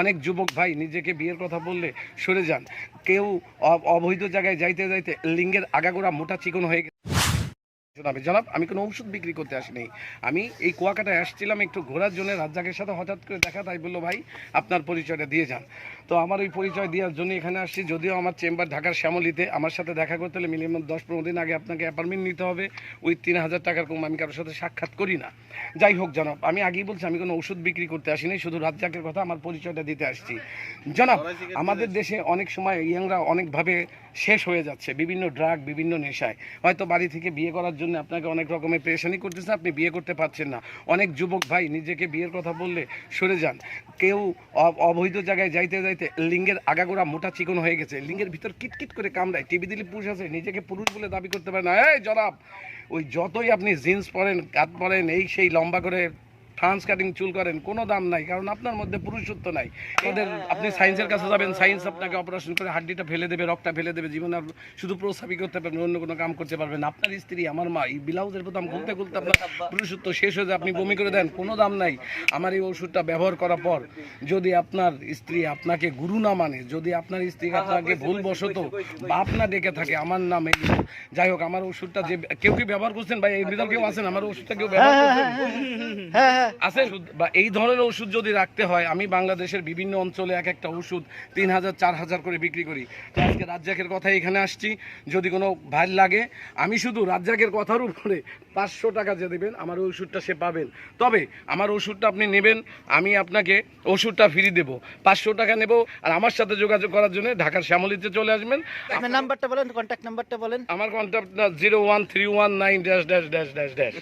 অনেক যুবক ভাই নিজেকে বিয়ের কথা বললে সরে যান। কেউ অবৈধ জায়গায় যাইতে যাইতে লিঙ্গের আগাগোড়া মোটা চিকন হয়ে গেছে। জনাবে জনাব, আমি কোনো ওষুধ বিক্রি করতে আসিনি। আমি এই কুয়াকাটায় আসছিলাম একটু ঘোরার জন্য, রাজ্জাকের সাথে হঠাৎ করে দেখা, তাই বলল, ভাই, আপনার পরিচয়টা দিয়ে যান। তো আমার ওই পরিচয় দেওয়ার জন্য এখানে আসছি, যদিও আমার চেম্বার ঢাকার শ্যামলিতে। আমার সাথে দেখা করতে হলে মিনিমাম দশ পনেরো দিন আগে আপনাকে অ্যাপার্টমেন্ট নিতে হবে। ওই তিন হাজার টাকার কম আমি কারোর সাথে সাক্ষাৎ করি না। যাই হোক জনাব, আমি আগেই বলছি, আমি কোনো ওষুধ বিক্রি করতে আসিনি, শুধু রাজ্জাকের কথা, আমার পরিচয়টা দিতে আসছি। জনাব, আমাদের দেশে অনেক সময় ইয়াংরা অনেকভাবে শেষ হয়ে যাচ্ছে, বিভিন্ন ড্রাগ, বিভিন্ন নেশায়। হয়তো বাড়ি থেকে বিয়ে করার জন্য আপনাকে অনেক রকমের পেরেশানি করতেছে, আপনি বিয়ে করতে পারছেন না। অনেক যুবক ভাই নিজেকে বিয়ের কথা বললে সরে যান। কেউ অবৈধ জায়গায় যাইতে যাইতে লিঙ্গের আগাগোড়া মোটা চিকন হয়ে গেছে। লিঙ্গের ভিতর কিটকিট করে কামড়ায়, টিভি দিলি পুরুষ আছে, নিজেকে পুরুষ বলে দাবি করতে পারে না। এই জনাব, ওই যতই আপনি জিন্স পরেন, কাত পরেন, এই সেই লম্বা করে ফ্রান্স কাটিং চুল করেন কোনো দাম নাই কারণ আপনার মধ্যে পুরুষত্ব নাই। ওদের আপনি সায়েন্সের কাছে যাবেন সায়েন্স আপনাকে অপারেশন করে হাড্ডিটা ফেলে দেবে রক্তটা ফেলে দেবে জীবনে আর শুধু প্রস্রাবই করতে পারবেন অন্য কোনো কাম করতে পারবেন আপনার স্ত্রী আমার মা এই ব্লাউজের বোতাম খুলতে খুলতে আপনার পুরুষত্ব শেষ হয়ে যায় আপনি বমি করে দেন কোনো দাম নাই। আমার এই ওষুধটা ব্যবহার করার পর যদি আপনার স্ত্রী আপনাকে গুরু না মানে যদি আপনার স্ত্রী আপনাকে ভুলবশত বাপ না ডেকে থাকে আমার নাম এই যাই হোক আমার ওষুধটা যে কেউ কি ব্যবহার করছেন ভাই? এই ভিতর কেউ আছেন? আমার ওষুধটা কেউ ব্যবহার করছেন? হ্যাঁ হ্যাঁ আছে বা এই ধরনের ওষুধ যদি রাখতে হয় আমি বাংলাদেশের বিভিন্ন অঞ্চলে এক একটা ওষুধ তিন হাজার চার হাজার করে বিক্রি করি। তো আজকে রাজ্জাকের কথা এখানে আসছি যদি কোনো ভাই লাগে আমি শুধু রাজ্জাকের কথার উপরে পাঁচশো টাকা যে দেবেন আমার ওষুধটা সে পাবেন। তবে আমার ওষুধটা আপনি নেবেন আমি আপনাকে ওষুধটা ফ্রি দেবো। পাঁচশো টাকা নেব আর আমার সাথে যোগাযোগ করার জন্য ঢাকার শ্যামলিতে চলে আসবেন। আপনার নাম্বারটা বলেন কন্ট্যাক্ট নাম্বারটা বলেন। আমার contact zero one three one nine dash dash dash dash dash